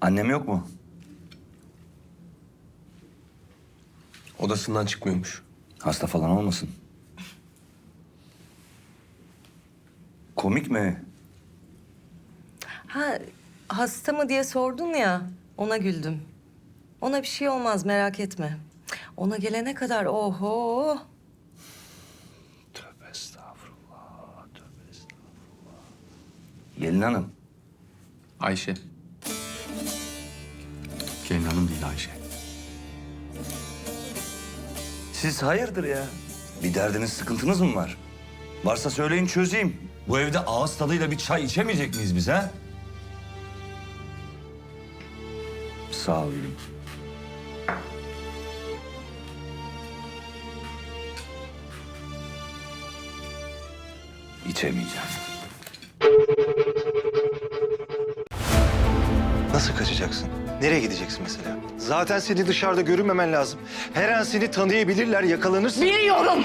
Annem yok mu? Odasından çıkmıyormuş. Hasta falan olmasın. Komik mi? Ha hasta mı diye sordun ya ona güldüm. Ona bir şey olmaz merak etme. Ona gelene kadar oho. Tövbe estağfurullah. Tövbe estağfurullah. Gelin hanım. Ayşe. Değil Ayşe. Siz hayırdır ya? Bir derdiniz, sıkıntınız mı var? Varsa söyleyin çözeyim. Bu evde ağız tadıyla bir çay içemeyecek miyiz biz ha? Sağ ol gülüm. İçemeyeceğim. Nasıl kaçacaksın? Nereye gideceksin mesela? Zaten seni dışarıda görünmemen lazım. Her an seni tanıyabilirler, yakalanırsın. Biliyorum.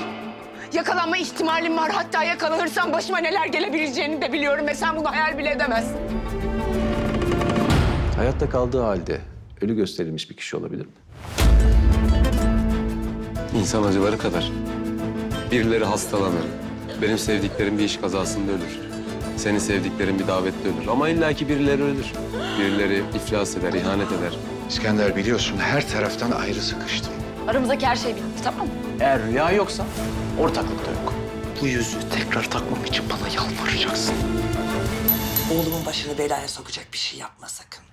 Yakalanma ihtimalim var. Hatta yakalanırsam başıma neler gelebileceğini de biliyorum ve sen bunu hayal bile edemezsin. Hayatta kaldığı halde ölü gösterilmiş bir kişi olabilir mi? İnsan acıları kadar. Birileri hastalanır. Benim sevdiklerim bir iş kazasında ölür. Senin sevdiklerin bir davette ölür. Ama illaki birileri ölür. Birileri iflas eder, ihanet eder. İskender biliyorsun her taraftan ayrı sıkıştım. Aramızdaki her şey bitti tamam mı? Eğer rüya yoksa ortaklık da yok. Bu yüzüğü tekrar takmam için bana yalvaracaksın. Oğlumun başını belaya sokacak bir şey yapma sakın.